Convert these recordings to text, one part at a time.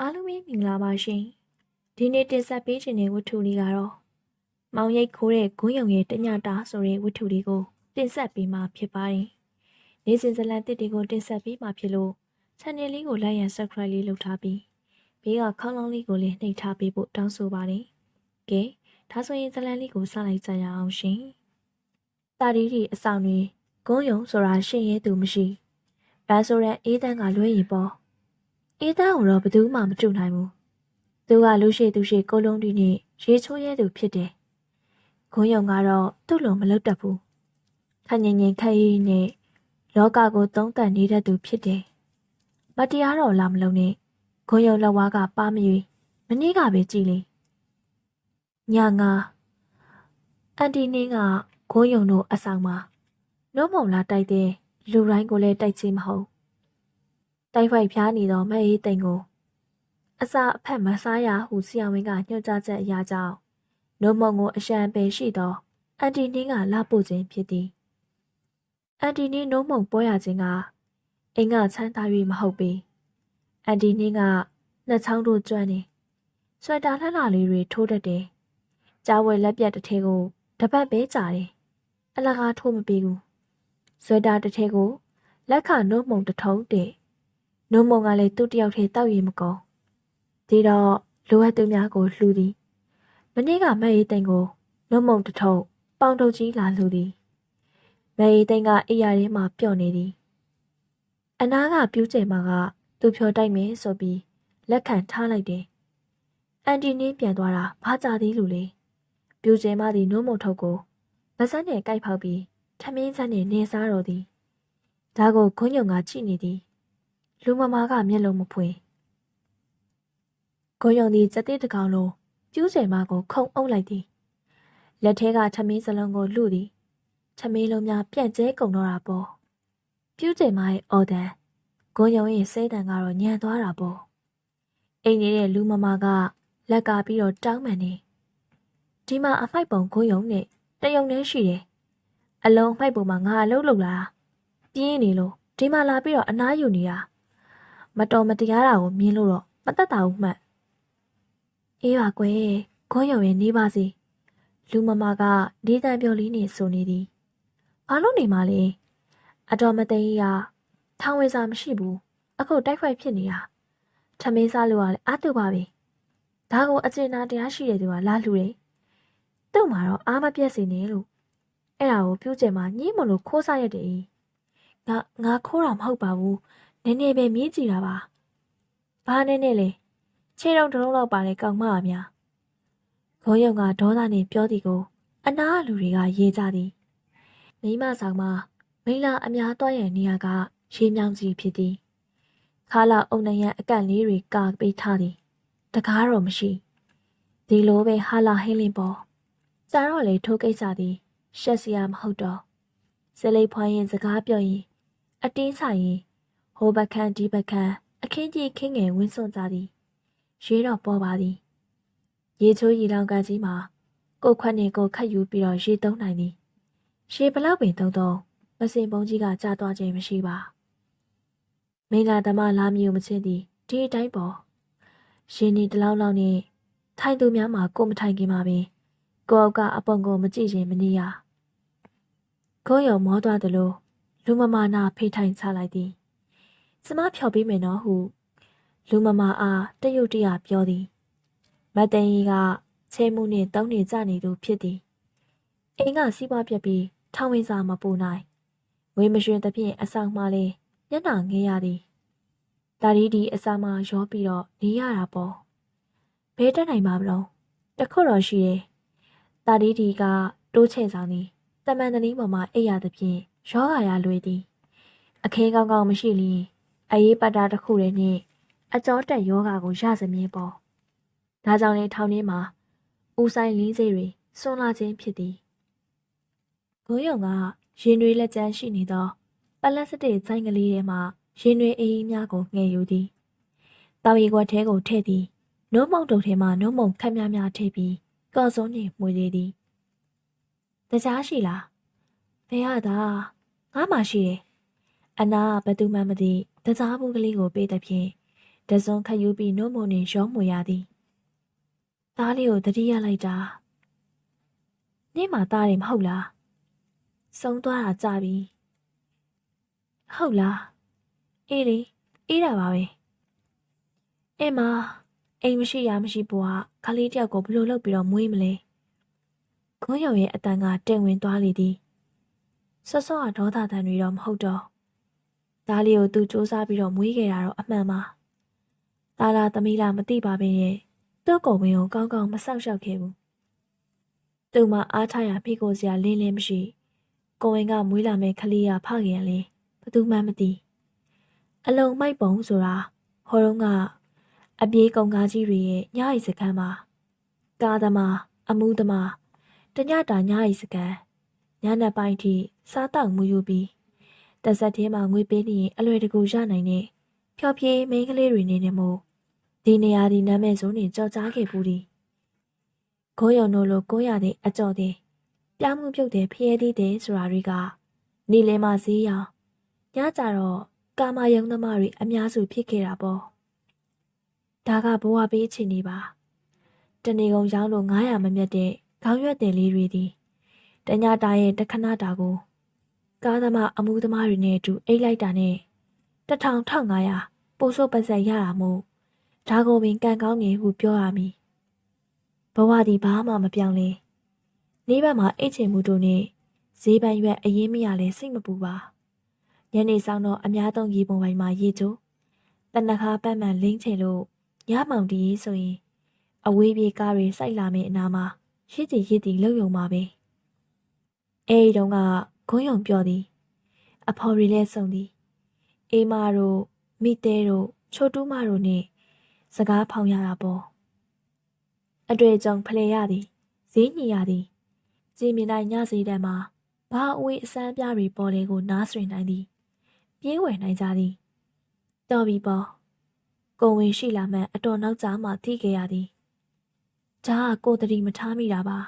အားလုံးပဲမင်္ဂလာပါရှင်ဒီနေ့တင်ဆက်ပေးခြင်းတဲ့ဝတ္ထုလေးကတော့မောင်ရိပ်ခိုးတဲ့ဂုံးယုံရဲ့တညတာဆိုတဲ့ဝတ္ထုလေးကိုတင်ဆက်ပေးမှာဖြစ်ပါတယ်နေ့စဉ်ဇလန်တစ်တွေကိုတင်ဆက်ပေးမှာဖြစ်လို့ channel လေးကို like and subscribe လေးလုပ်ထားပြီးဘေးကခေါင်းလောင်းလေးကိုလည်းနှိပ်ထားပေးဖို့တောင်းဆိုပါတယ်ကဲဒါဆိုရင်ဇလန်လေးကိုစလိုက်ကြရအောင်ရှင်တာဒီဒီအဆောင်တွေဂုံးယုံဆိုတာရှင်းရဲသူမရှိဒါဆိုရင်အေးတန်းကလွှဲရင်ပေါ့ အေးသားကိုတော့ဘယ်သူမှမကြုံနိုင်ဘူး။သူကလူရှိသူရှိကိုလုံးတီနဲ့ရေချိုးရဲသူဖြစ်တယ်။ခွန်ယုံကတော့သူ့လိုမလုပ်တတ်ဘူး။ခက်ငင်ငင်ခက်ရည်နဲ့လောကကိုသုံးသပ်နေတတ်သူဖြစ်တယ်။မတရားတော့လာမလုံးနဲ့ခွန်ယုံလက်ဝါးကပါမရွေမနေ့ကပဲကြည်လေ။ညာငါအန်တီနင်းကခွန်ယုံတို့အဆောင်မှာနှုတ်မုံလာတိုက်တဲ့လူတိုင်းကိုလည်းတိုက်ချင်မဟုတ် တိုက်ဖိုက်ဖျားနေသောမအေးတိမ်ကိုအစာအဖက်မစားရဟုဆရာဝန်ကညွှန်ကြားချက်အရကြောင်းနို့မုံကိုအရှံပယ်ရှိသောအန်တီနင်းကလာပို့ခြင်းဖြစ်သည်အန်တီနင်းနို့မုံပွဲရခြင်းကအင်းကချမ်းသာ၍မဟုတ်ပေအန်တီနင်းကနှစ်ချောင်းတို့ကျွမ်းနေဆွဲတာလှလှလေးတွေထိုးတတ်တယ်ကြားဝဲလက်ပြတ်တစ်ထဲကိုတပတ်ပဲကြာတယ်အလကားထိုးမပေးဘူးဆွဲတာတစ်ထဲကိုလက်ခနို့မုံတစ်ထုံးတည်း နှုံမုံကလည်းသူ့တယောက်ထဲတောက်ရည်မကုန်ဒီတော့လိုအပ်သူများကိုလှူသည်မနေ့ကမအေးသိန်းကိုနှုံမုံတထုပ်ပေါင်တုပ်ကြီးလာလှူသည်မအေးသိန်းကအိယာထဲမှာပျော့နေသည်အနာကပြူးကျဲမှာကသူဖြော်တိုက်မယ်ဆိုပြီးလက်ခံထားလိုက်တယ်အန်တီနင်းပြန်သွားတာဘာကြသေးလို့လဲပြူးကျဲမသည်နှုံမုံထုပ်ကိုဗစက်နဲ့ကြိုက်ဖောက်ပြီးထမင်းစက်နဲ့နေစားတော်သည်ဒါကိုခွန်းညုံကကြည့်နေသည် လူမမာကမျက်လုံးမဖွင့်ကိုယုံသည်စက်တိတကောင်လုံးကျူးစင်မကိုခုံအုပ်လိုက်သည်လက်ထဲကထမင်းစလုံးကိုလူသည်ထမင်းလုံးများပြန့်ကျဲကုန်တော့တာပေါ့ပြူးကျင်မရဲ့အော်ဒန်ကိုယုံရဲ့စိတ်တန်ကတော့ညံသွားတာပေါ့အိမ်နေတဲ့လူမမာကလက်ကပြီးတော့တောင်းပန်နေဒီမှာအဖိုက်ပုံကိုယုံနဲ့တယုံနဲ့ရှိတယ်အလုံးဖိုက်ပုံမှာငါအလုပ်လုပ်လာပြင်းနေလို့ဒီမှာလာပြီးတော့အနားယူနေတာ မတော်မတရားတာကိုမြင်လို့တော့မသက်တာဘူးမှတ်အေးပါကွယ်ခွန်ရုံရဲ့နေပါစီလူမမာကဒေသံပြော်လေးနဲ့ဆိုနေသည်ဘာလို့နေမှလဲအတော်မသိကြီးကထောင်ဝေစာမရှိဘူးအခုတိုက်ခိုက်ဖြစ်နေတာထမင်းစားလို့ကလည်းအားတူပါပဲဒါကိုအကျဉ်းသားတရားရှိတဲ့သူကလာလှူတယ်သူ့မှာတော့အားမပြတ်စေနဲ့လို့အဲ့ဒါကိုပြုတ်ကျဲမှာညှိမလို့ခိုးစားရတယ်ငါငါခိုးတာမဟုတ်ပါဘူး နည်းနည်းပဲမြည်ကြည့်တာပါ။ဘာနဲ့နဲ့လဲခြေတော်တစ်လုံးလောက်ပါတဲ့ကောင်မပါများ။ခေါင်းယုံကဒေါသနဲ့ပြောသည်ကို အနားလူတွေကရေးကြသည်။မိမဆောင်မှာမိလာအများတွားရန်နေရာကရေမြောင်းကြီးဖြစ်သည်။ခါလာအုံနရန်အကန့်လေးတွေကာပေးထားသည်။တကားတော့မရှိ။ဒီလိုပဲဟာလာဟင်းလင်းပေါ်။ကြာတော့လေထိုးကိစ္စသည်ရှက်စရာမဟုတ်တော့။စလိပ်ဖွားရင်စကားပြောရင်အတင်းဆိုင်ရင် ဟိုဘက်ခန့်ဒီဘက်ခန့်အခင်းကြီးခင်းငယ်ဝင်းစွန့်ကြသည်ရွေးတော့ပေါ်ပါသည်ရေချိုးရီလောင်ကန်ကြီးမှာကိုခွက်နဲ့ကိုခတ်ယူပြီးတော့ရေသုံးနိုင်သည်ရှေဘလောက်ပင်သုံးသုံးမစင်ပုံးကြီးကကြာသွားခြင်းမရှိပါမင်းလာသမားလာမျိုးမချင်းသည်ဒီအတိုင်းပေါ်ရှင်နေတလောက်လောက်နဲ့ထိုင်သူများမှာကိုမထိုင်ခင်မှာပင်ကိုအောက်ကအပုံကိုမကြည့်ရင်မနေရကိုရုံမောသွားသလိုလူမမာနာဖေးထိုင်ချလိုက်သည် ကျမဖြော်ပေးမယ်နော်ဟုလူမမာအားတရုတ်တရပြောသည်မတ်တန်ကြီးကချဲမှုနှင့်တောင်းနေကြနေသူဖြစ်သည်အိမ်ကစီးပွားပြက်ပြီးထောင်ဝင်စာမပူနိုင်ငွေမရွှင်သဖြင့်အဆောင်မှလည်းညနာငေးရသည်တာရီဒီအစာမှရောပြီးတော့နေရတာပေါ့ဘဲတက်နိုင်ပါမလို့တခုတော့ရှိတယ်တာရီဒီကတိုးချဲ့ဆောင်သည်တမန်တလင်းပေါ်မှာအိပ်ရသဖြင့်ရောဂါရလွေသည်အခဲကောင်းကောင်းမရှိလျင် အရေးပတ်တာတစ်ခုတည်းနှင့်အကြောတက်ယောဂါကိုရစမြဲပေါ်ဒါကြောင့်လေထောင်ထဲမှာဦးဆိုင်လင်းစေးတွေစွန့်လာခြင်းဖြစ်သည်ဂုံးယုံကရင်တွေလက်ကျန်းရှိနေသောပလတ်စတစ်ဆိုင်ကလေးထဲမှရင်တွေအေးအေးများကိုငယ်ယူသည်တောင်ရီခွက်ထဲကိုထည့်သည်နှုံးမုံတုံထဲမှနှုံးမုံခက်များများထည့်ပြီးကော်စုံနှင့်မှွေလေသည်တကြားရှိလားဘယ်ရတာငါမှရှိတယ်အနာဘသူမှမသိ တစားဘူးကလေးကိုပေးတဲ့ဖြင့်တစွန်ခတ်ယူပြီးနို့မုံနေရောမွေရသည်သားလေးကိုတတိယလိုက်တာနေ့မှသားတယ်မဟုတ်လားဆုံးသွားတာကြပြီဟုတ်လားအေးလေအေးတာပါပဲအမအိမ်မရှိရမရှိဘွားခလေးတယောက်ကိုဘလို့လုပ်ပြီးတော့မွေးမလဲခွန်းရုံရဲ့အတန်ကတင်ဝင်သွားလေသည်ဆော့ဆော့ကဒေါသတန်တွေတော့မဟုတ်တော့ သားလေးကိုသူစူးစမ်းပြီးတော့မွေးခဲ့တာတော့အမှန်ပါသားလားသမီးလားမသိပါပဲရဲ့သူ့ကိုယ်ဝင်ကိုကောင်းကောင်းမဆောက်ရှောက်ခဲ့ဘူးသူ့မှာအားထားရဖိကိုစရာလင်းလင်းမရှိကိုဝင်ကမွေးလာမဲ့ခလေးရဖခင်လေဘသူမှမသိအလုံမိုက်ပုံဆိုတာဟောတော့ကအပြေးကုံကားကြီးတွေရဲ့ညအိစခန်းမှာကားသမားအမှုသမားတညတာညအိစခန်းညနေပိုင်းထိစားတောက်မှုယူပြီး တက်ဆက်သေးမှာငွေပေးနေရင်အလွယ်တကူရနိုင်တဲ့ဖျော်ဖြေမိန်းကလေးတွေနေနေမို့ဒီနေရာဒီနာမည်စုံနေကြော်ကြားခဲ့ဘူးဒီခိုးရုံတို့လိုကိုရတဲ့အကြော်တဲ့ပြမှုပြုတ်တဲ့ဖျဲသေးတဲ့ဆိုတာတွေကနေလင်းမစည်းရောင်ညကြတော့ကာမယုံသမားတွေအများစုဖြစ်ခဲ့တာပေါ့ဒါကဘဝပေးချင်နေပါတနေကုန်ရောင်းလို့900မမြတ်တဲ့ခေါင်းရွက်တင်လေးတွေသည်တညတာရဲ့တခဏတာကို ကားသမားအမှုသမားတွေနဲ့အတူအိတ်လိုက်တာနဲ့1000 1500ပို့ဆို့ပတ်ဆက်ရတာမို့ဒါကိုပင်ကံကောင်းနေဟုပြောရမည်ဘဝဒီဘာမှမပြောင်းလဲနေဘက်မှာအိတ်ချင်မှုတို့နဲ့ဈေးပန်းရွက်အရင်မရလဲစိတ်မပူပါညနေဆောင်တော့အများသုံးရေပုံပိုင်းမှာရေချိုးတနခါပတ်မှန်လင်းချင်လို့ညမောင်တီးဆိုရင်အဝေးပြေးကားတွေစိုက်လာမယ့်အနာမှာရစ်တီရစ်တီလှုပ်ယုံပါပဲအဲဒီတုန်းက ခွန်းယုံပြောသည် အဖော်ရီလဲဆုံသည်အေးမာတို့မိတဲတို့ချိုတူးမတို့နဲ့စကားဖောင်ရတာပေါ့အတွေ့အကြုံဖလှယ်ရသည်ဈေးညီရသည်ကြည်မြင်တိုင်းညစီတန်းမှာဘာအဝေးအစမ်းပြတွေပေါ်လေကိုနားဆွင်နိုင်သည် ပြေးဝယ်နိုင်ကြသည်တော်ပြီပေါ့ကိုဝင်ရှိလာမှအတော်နောက်ကြားမှထိခဲ့ရသည်ဒါကကိုတတိမထားမိတာပါ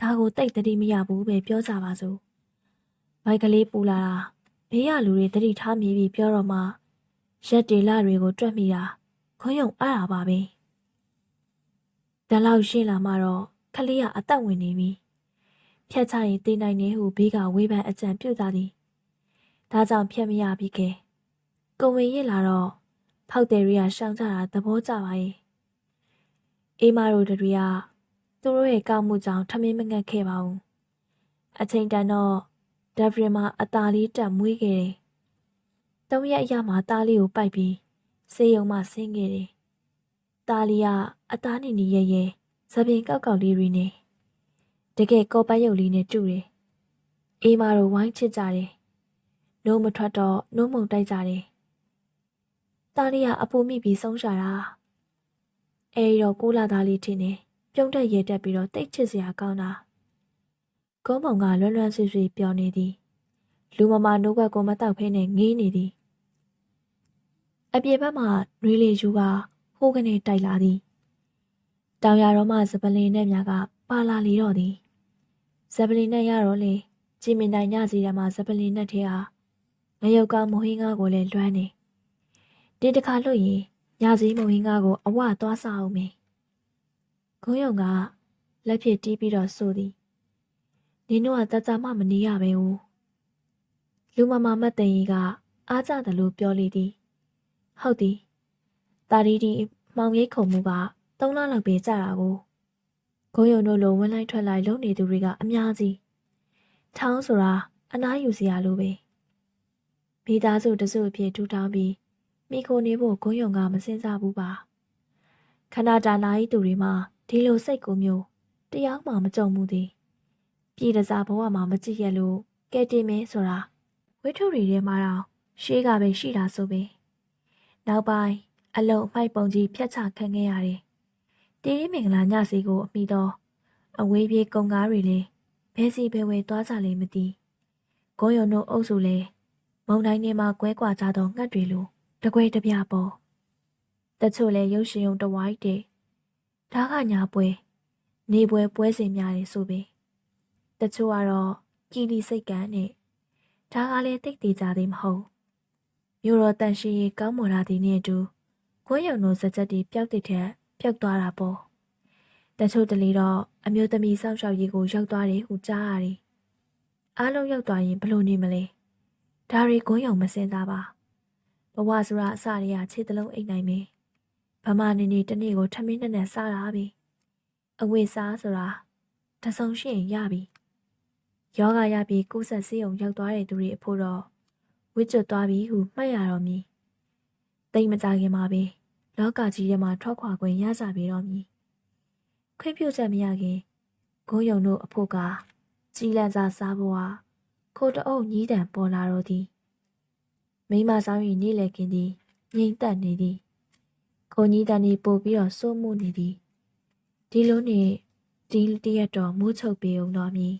ဒါကိုတိတ်တတိမရဘူးပဲပြောကြပါစို့ ဘိုက်ကလေးပူလာတာဘေးရလူတွေတတိထားမိပြီးပြောတော့မှရက်တေလတွေကိုတွက်မိတာခွန်းယုံအားတာပါပဲတလောက်ရှင်းလာမှတော့ခလေးကအသက်ဝင်နေပြီဖြတ်ချရင်တေးနိုင်နေဟုဘေးကဝေးပန်းအကြံပြုကြသည်ဒါကြောင့်ဖြတ်မရပြီခဲကိုဝင်ရစ်လာတော့ဖောက်တယ်တွေကရှောင်ကြတာသဘောကျပါရဲ့အေးမတို့တွေကသူတို့ရဲ့ကောက်မှုကြောင့်ထမင်းမငတ်ခဲ့ပါဘူးအချိန်တန်တော့ ဒဗရီမှာအသားလေးတက်မွေးခဲ့တယ်သုံးရက်အရမှာသားလေးကိုပိုက်ပြီးဆေးရုံမှဆင်းခဲ့တယ်သားလေးကအသားနေနေရဲရဲသပင်ကောက်ကောက်လေးတွေနဲ့တကယ်ကောပတ်ရုပ်လေးနဲ့တူတယ်အေးမတို့ဝိုင်းချစ်ကြတယ်နိုးမထွက်တော့နိုးမုံတိုက်ကြတယ်သားလေးကအပူမိပြီးဆုံးရှာတာအဲဒီတော့ကိုလာသားလေးထင်တယ်ပြုံးတက်ရဲတက်ပြီးတော့တိတ်ချစ်စရာကောင်းတာ ကုန်းမောင်ကလွန်းလွန်းဆွေဆွေပြောနေသည်လူမမနိုးကွက်ကိုမတောက်ဖဲနဲ့ငေးနေသည်အပြေဘက်မှနှွေးလေးယူကဟိုးကနေတိုက်လာသည်တောင်ရတော်မှစပလင်နဲ့များကပါလာလီတော့သည်စပလင်နဲ့ရတော့လေကြည်မင်တိုင်ညစီတည်းမှာစပလင်နဲ့ထဲဟာငရုတ်ကမဟင်းကားကိုလည်းလွှမ်းနေဒီတစ်ခါလို့ရင်ညစီမဟင်းကားကိုအဝသွားစားအောင်မေခုံးယုံကလက်ဖြစ်တီးပြီးတော့ဆိုသည် နင်တို့ကတကြမှမနေရပဲဦးလူမမမတ်တန်ကြီးကအားကြတယ်လို့ပြောလေသည်ဟုတ်သည်တာရီဒီမောင်ရိတ်ခုံမှုက၃လလောက်ပဲကြာတာကိုခုံးယုံတို့လိုဝင်လိုက်ထွက်လိုက်လုံနေသူတွေကအများကြီးထောင်းဆိုတာအနားယူစရာလိုပဲမိသားစုတစုအဖြစ်ထူထောင်ပြီးမိခိုနေဖို့ဂုံယုံကမစင်စားဘူးပါခန္ဓာတာနာဤသူတွေမှာဒီလိုစိတ်ကိုမျိုးတရားမှမကြုံမှုသည် ပြည်တစားဘဝမှာမကြည့်ရလို့ကဲတင်မင်းဆိုတာဝိထုတွေထဲမှာတော့ရှေးကပဲရှိတာဆိုပဲနောက်ပိုင်းအလုံးအမိုက်ပုံကြီးဖြတ်ချခံခဲ့ရတယ်တီးမင်္ဂလာညစီကိုအမိတော့အဝေးပြေးကုံကားတွေလည်းဘဲစီဘဲဝဲသွားကြလေမသိဂုံးရုံတို့အုပ်စုလည်းမုံတိုင်းထဲမှာကွဲကွာကြသောငှက်တွေလိုတကွဲတပြပေါ်တချို့လည်းရုပ်ရှင်ုံတဝိုက်တဲ့ဒါကညာပွဲနေပွဲပွဲစဉ်များတယ်ဆိုပေ တချို့ကတော့ကြည်လီစိတ်ကန်းနဲ့ဒါကလည်းတိတ်သေးကြသေးမဟုတ်မြို့တော်တန်ရှိရေးကောင်းမွန်လာသည်နဲ့အတူခွန်းယုံတို့စက်ချက်တွေပျောက်တဲ့ထက်ပျောက်သွားတာပေါ့တချို့တလေတော့အမျိုးသမီးစောင့်ရှောက်ရေးကိုရောက်သွားတယ်ဟုကြားရတယ်အားလုံးရောက်သွားရင်ဘလို့နေမလဲဒါတွေခွန်းယုံမစင်သားပါဘဝဆိုတာအစတွေကခြေတလုံးအိတ်နိုင်မယ်ဗမာနေနေတနေ့ကိုထမင်းနဲ့နဲ့စားတာပဲအဝိစားဆိုတာတဆုံရှိရင်ရပြီ ယောဂရပြီးကိုယ်ဆက်စေးုံရောက်သွားတဲ့သူတွေအဖို့တော့ဝစ်ကျွတ်သွားပြီဟုမှတ်ရတော့မည်တိတ်မကြခင်မှာပဲလောကကြီးထဲမှာထွက်ခွာခွင့်ရကြပြီတော့မည်ခွင့်ပြုချက်မရခင်ဂုံးယုံတို့အဖို့ကကြီးလန့်စာစားဖို့ဟာခိုးတအုပ်ညီးတံပေါ်လာတော့သည်မိမဆောင်ရင်နေလေခင်သည်ငိမ့်သက်နေသည်ကိုညီးတန်ဒီပို့ပြီးတော့စိုးမှုနေသည်ဒီလိုနဲ့ဒီတရက်တော့မိုးချုပ်ပေုံတော့မည်